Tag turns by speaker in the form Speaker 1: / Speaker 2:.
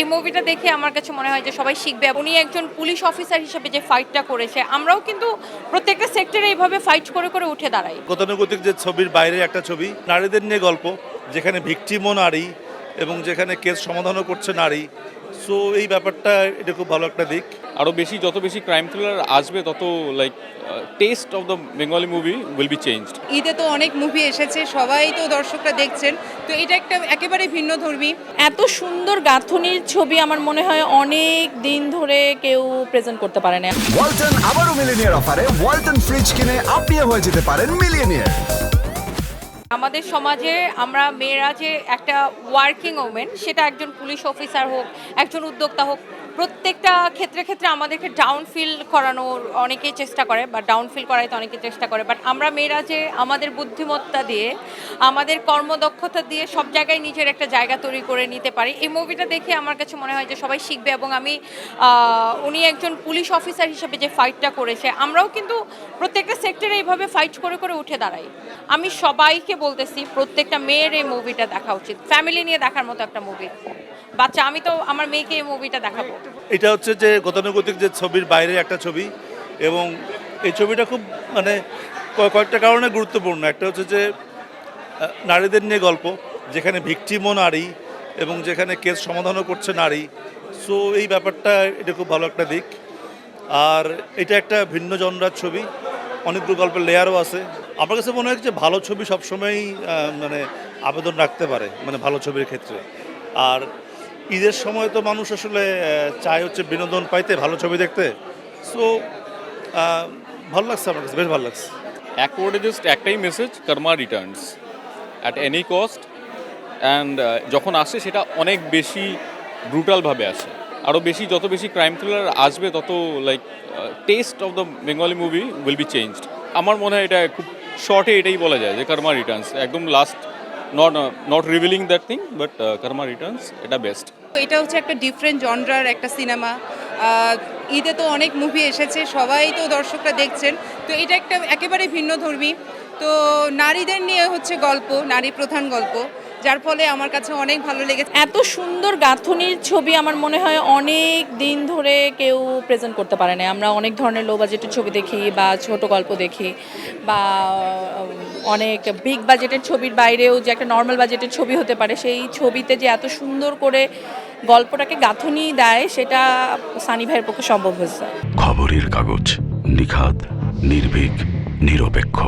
Speaker 1: এই মুভিটা দেখে আমার কাছে মনে হয় যে সবাই শিখবে। উনি একজন পুলিশ অফিসার হিসেবে যে ফাইটটা করেছে, আমরাও কিন্তু প্রত্যেকটা সেক্টরে এইভাবে ফাইট করে করে উঠে দাঁড়াই।
Speaker 2: গতানুগতিক যে ছবির বাইরে একটা ছবি, নারীদের নিয়ে গল্প, যেখানে ভিক্টিমও নারী এবং যেখানে কেস সমাধানও করছে নারী। সো এই ব্যাপারটা এটা খুব ভালো একটা দিক।
Speaker 3: আরও বেশি যত বেশি ক্রাইম থ্রিলার আসবে তত like taste of the Bengali movie will be changed
Speaker 4: ঈদে তো অনেক মুভি এসেছে সবাই তো দর্শকরা দেখছেন। তো এটা একটা একেবারে ভিন্ন ধর্মী।
Speaker 1: এত সুন্দর গাঁথনির ছবি আমার মনে হয় অনেক দিন ধরে কেউ প্রেজেন্ট করতে পারে না।
Speaker 5: ওয়ালটন আবারও মিলিনিয়ার অফারে ওয়ালটন ফ্রিজ কিনে আপনিও হয়ে যেতে পারেন মিলিয়নিয়ার
Speaker 1: আমাদের সমাজে আমরা মেয়েরা যে একটা ওয়ার্কিং ওমেন সেটা একজন পুলিশ অফিসার হোক একজন উদ্যোক্তা হোক প্রত্যেকটা ক্ষেত্রে ক্ষেত্রে আমাদেরকে ডাউন ফিল করানোর অনেকেই চেষ্টা করে, বা ডাউন ফিল করাইতে অনেকে চেষ্টা করে। বাট আমরা মেয়েরা যে আমাদের বুদ্ধিমত্তা দিয়ে, আমাদের কর্মদক্ষতা দিয়ে সব জায়গায় নিজের একটা জায়গা তৈরি করে নিতে পারি, এই মুভিটা দেখে আমার কাছে মনে হয় যে সবাই শিখবে এবং আমি উনি একজন পুলিশ অফিসার হিসেবে যে ফাইটটা করেছে, আমরাও কিন্তু প্রত্যেকটা সেক্টরে এইভাবে ফাইট করে করে উঠে দাঁড়াই। আমি সবাইকে বলতেছি, প্রত্যেকটা মেয়ের এই মুভিটা দেখা উচিত। ফ্যামিলি নিয়ে দেখার মতো একটা মুভি বাচ্চা, আমি তো আমার মেয়েকে এই মুভিটা দেখাবো।
Speaker 2: এটা হচ্ছে যে গতানুগতিক যে ছবির বাইরে একটা ছবি এবং এই ছবিটা খুব মানে কয়েকটা কারণে গুরুত্বপূর্ণ। একটা হচ্ছে যে নারীদের নিয়ে গল্প, যেখানে ভিকটিমও নারী এবং যেখানে কেস সমাধানও করছে নারী। সো এই ব্যাপারটা এটা খুব ভালো একটা দিক। আর এটা একটা ভিন্ন জনরার ছবি অনেকগুলো গল্পের লেয়ারও আছে। আমার কাছে মনে হয় যে ভালো ছবি সবসময়ই মানে আবেদন রাখতে পারে মানে ভালো ছবির ক্ষেত্রে। আর ঈদের সময় তো মানুষ আসলে চায় হচ্ছে বিনোদন পাইতে, ভালো ছবি দেখতে। সো ভালো লাগছে আমার কাছে, বেশ ভালো লাগছে।
Speaker 3: এক ওয়ার্ডে জাস্ট একটাই message karma returns at any cost and যখন আসে সেটা অনেক বেশি ব্রুটালভাবে আসে। আরও বেশি, যত বেশি ক্রাইম থ্রিলার আসবে, তত like taste of the Bengali movie will be changed আমার মনে হয় এটা খুব শর্টে এটাই বলা যায় যে কর্মা রিটার্নস একদম last not not revealing that thing but karma returns এটা বেস্ট
Speaker 4: এটা হচ্ছে একটা ডিফারেন্ট জনরার একটা সিনেমা ঈদে তো অনেক মুভি এসেছে, সবাই তো দর্শকরা দেখছেন। তো এটা একটা একেবারে ভিন্ন ধর্মী। তো নারীদের নিয়ে হচ্ছে গল্প, নারী প্রধান গল্প। যার ফলে আমার কাছে অনেক ভালো লেগেছে।
Speaker 1: এত সুন্দর গাঁথনির ছবি আমার মনে হয় অনেক দিন ধরে কেউ প্রেজেন্ট করতে পারে না আমরা অনেক ধরনের লো বাজেটের ছবি দেখি বা ছোট গল্প দেখি বা অনেক বিগ বাজেটের ছবির বাইরেও যে একটা নর্মাল বাজেটের ছবি হতে পারে, সেই ছবিতে যে এত সুন্দর করে গল্পটাকে গাঁথনি দেয়, সেটা সানি ভাইয়ের পক্ষে সম্ভব হয়েছে।
Speaker 6: খবরের কাগজ নিখাদ, নির্ভীক, নিরপেক্ষ।